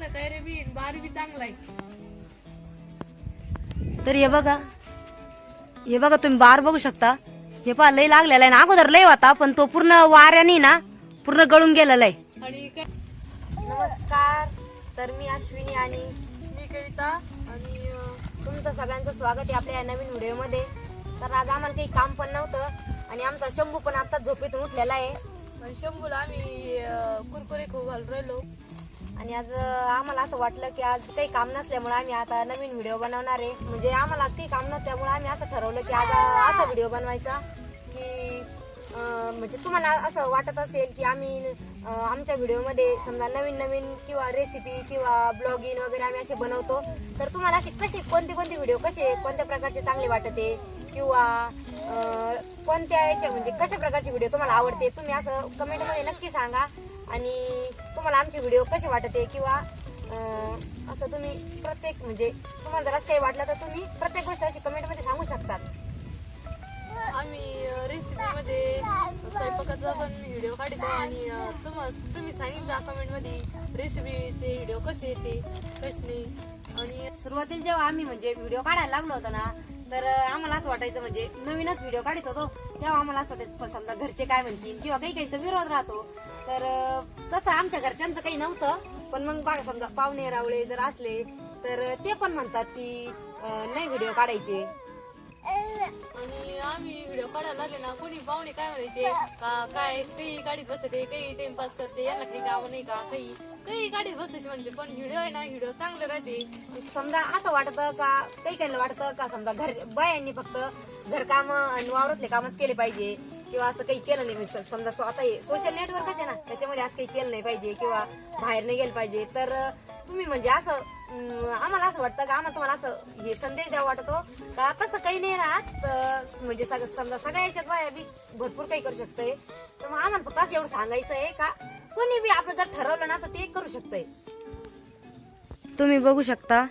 चांगलं काय रे बी बारी बी चांगला आहे. तर हे बघा हे बघा तुम्ही बार बघू शकता. हे पहा लय लागलेला आहे ना. अगोदर लय होता पण तो पूर्ण वाऱ्याने ना पूर्ण गळून गेलेला आहे. आणि काय? नमस्कार. तर मी अश्विनी आणि मी कविता. आणि अं, तुमचं सगळ्यांचं स्वागत आहे आपल्या या नवीन व्हिडिओमध्ये. तर आज आम्हाला काही काम पण नव्हतं आणि आमचा शंभू पण आता झोपेतून उठलेला आहे. आणि शंभूला आम्ही अं, कुरकुरे खाऊ घालून राहिलो. आणि आज आम्हाला असं वाटलं की आज काही काम नसल्यामुळे आम्ही आता नवीन व्हिडिओ बनवणार आहे. म्हणजे आम्हाला आज काही काम नसल्यामुळे आम्ही असं ठरवलं की आज असा व्हिडिओ बनवायचा की म्हणजे तुम्हाला असं वाटत असेल की आम्ही आमच्या व्हिडिओमध्ये समजा नवीन नवीन किंवा रेसिपी किंवा ब्लॉगिंग वगैरे आम्ही असे बनवतो. तर तुम्हाला असे कसे कोणते कोणते व्हिडिओ कसे कोणत्या प्रकारचे चांगले वाटते? किंवा कोणत्या याच्या म्हणजे कशा प्रकारचे व्हिडिओ तुम्हाला आवडते तुम्ही असं कमेंटमध्ये नक्की सांगा. आणि तुम्हाला आमचे व्हिडिओ कसे वाटते किंवा असं तुम्ही प्रत्येक म्हणजे तुम्हाला जर काही वाटलं तर तुम्ही प्रत्येक गोष्ट अशी कमेंटमध्ये सांगू शकतात. आम्ही रेसिपीमध्ये स्वयंपाकाचा पण व्हिडिओ काढतो आणि तुम्हाला तुम्ही सांगितलं कमेंटमध्ये रेसिपीचे व्हिडिओ कसे येते कसे नाही आणि सुरुवातीला जेव्हा आम्ही म्हणजे व्हिडिओ काढायला लागलो होतो ना तर आम्हाला असं वाटायचं म्हणजे नवीनच व्हिडिओ काढत होतो तेव्हा आम्हाला असं वाटायचं समजा घरचे काय म्हणतील किंवा काही काहीचा विरोध राहतो. तर तसं आमच्या घरच्यांचं काही नव्हतं पण मग बघा समजा पाहुणे रावळे जर असले तर ते पण म्हणतात की नाही व्हिडिओ काढायचे. आम्ही व्हिडिओ काढायला लागले ना कोणी पाहुणे काय म्हणायचे का काय काही गाडीत बसते काही टाइमपास करते यांना काही काम नाही का काही काही गाडीत बसायचे म्हणजे पण व्हिडिओ आहे ना व्हिडिओ चांगले राहते. समजा असं वाटतं का काही काही वाटतं का समजा घर बायांनी फक्त घरकाम आणि वावरातले कामच केले पाहिजे किंवा असं काही केलं नाही म्हणजे समजा सो- आता हे सोशल नेटवर्कच आहे ना त्याच्यामध्ये असं काही केलं नाही पाहिजे किंवा बाहेर नाही गेलं पाहिजे तर तुम्ही म्हणजे असं आम्हाला असं वाटतं का? आम्हाला तुम्हाला असं हे संदेश द्यावा वाटतो का? तसं काही नाही ना. तर म्हणजे समजा सगळ्या याच्यात बाया बी भरपूर काही करू शकतंय. तर मग आम्हाला फक्त असं एवढं सांगायचं आहे का? कोणी बी आपलं जर ठरवलं ना तर ते करू शकतंय. तुम्ही बघू शकता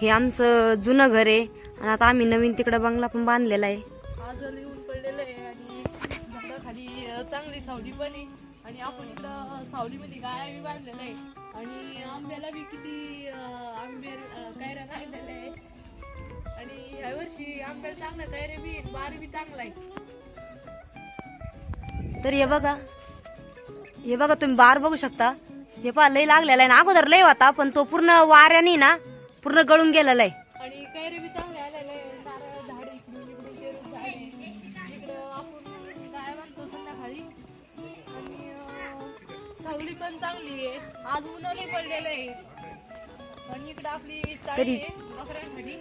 हे आमचं जुनं घर आहे. आणि आता आम्ही नवीन तिकडं बंगला पण बांधलेला आहे. आज पडलेलं आहे आणि चांगली सावली पण आहे. आणि आपण इकडं सावलीमध्ये गाया बी बांधलेल्या आहे. आणि आंब्याला बी किती आंबे अं, कैऱ्या लागलेल्या आहे आणि ह्या वर्षी आंब्याला चांगलं कैरे बी बारी बी चांगला आहे. तर हे बघा हे बघा तुम्ही बार बघू शकता. हे पहा लय लागलेला आहे ना. अगोदर लय होता पण तो पूर्ण वाऱ्याने ना पूर्ण गळून गेलेला आहे. आणि कैरे बी चांगले सावली पण चांगली आहे. आज उन्हाने पडलेलं आहे. आणि इकडं आपली चाळी तरी- आहे बकऱ्यांसाठी.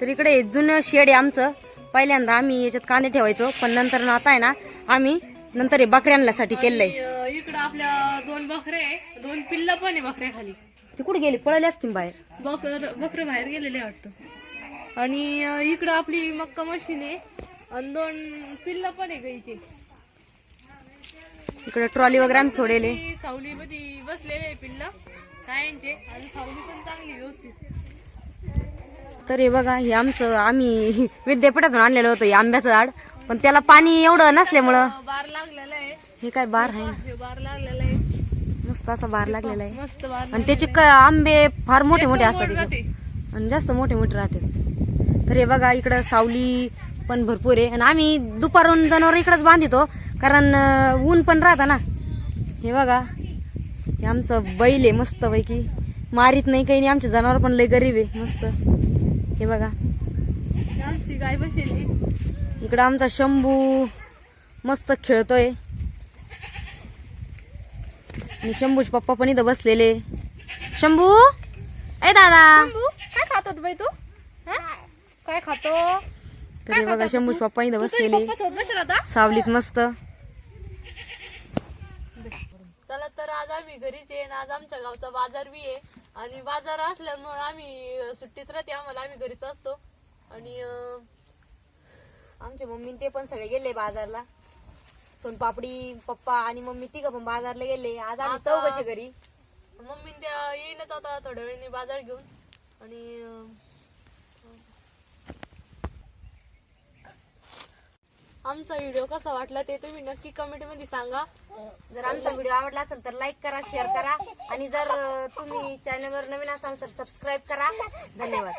तर इकडे जुनं शेड आहे आमचं. पहिल्यांदा आम्ही याच्यात कांदे ठेवायचो पण नंतर ना आता आहे ना आम्ही नंतर हे बकऱ्यांसाठी केलंय. आणि, अं, इकडं आपल्या दोन बकरे आहे. दोन पिल्ल पण आहे बकऱ्या खाली ते कुठे गेले? पळले असतील बाहेर. बकर बकरे बाहेर गेलेले वाटतं. आणि अं, इकडं आपली मक्का मशीन आहे. आणि दोन पिल्ल पण आहे गाईचे इकडे ट्रॉली वगैरे आम्ही सोडेले सावली मध्ये बसलेले पिल्ल. कायांचे आणि सावली पण चांगली व्यवस्थित. तर हे बघा हे आमचं आम्ही विद्यापीठातून आणलेलं होतं हे आंब्याचं झाड. पण त्याला पाणी एवढं नसल्यामुळं बार लागलेला आहे. हे काय बार आहे बार लागलेला आहे. मस्त असा बार लागलेला आहे. मस्त आणि त्याचे क- आंबे फार मोठे मोठे असतात. आणि जास्त मोठे मोठे राहते. तर हे बघा इकडं सावली पण भरपूर आहे. आणि आम्ही दुपारून जनावर इकडंच बांधितो. कारण ऊन पण राहतं ना. हे बघा हे आमचं बैल आहे मस्त पैकी मारीत नाही काही नाही आमचे जनावर पण लय गरीब आहे मस्त. हे बघा. आमची गाय बसेली. इकडं आमचा शंभू मस्त खेळतोय. आणि शंभूचे पप्पा पण इथं बसलेले. शंभू! ए दादा! काय खातो बाई तू? हा? काय खातो? तर हे बघा शंभूचे पप्पा इथं बसलेले. सावलीत मस्त. चला तर आज आम्ही घरीच आणि आज आमच्या गावचा बाजार बी आहे. आणि बाजार असल्यामुळे आम्ही सुट्टीच राहते आम्हाला आम्ही घरीच असतो. आणि अं, आमचे मम्मी ते पण सगळे गेले बाजारला. सोनपापडी पप्पा आणि मम्मी तिघं पण बाजारला गेले. आज आम्ही आता- चौघाचे घरी. मम्मी त्या येईलच आता थोड्या वेळाने बाजार घेऊन. आणि अं, आमचा व्हिडिओ कसा वाटला ते तुम्ही नक्की कमेंटमध्ये सांगा. जर आमचा व्हिडिओ आवडला असेल तर लाईक करा शेअर करा. आणि जर तुम्ही चॅनलवर नवीन असाल तर सबस्क्राईब करा. धन्यवाद.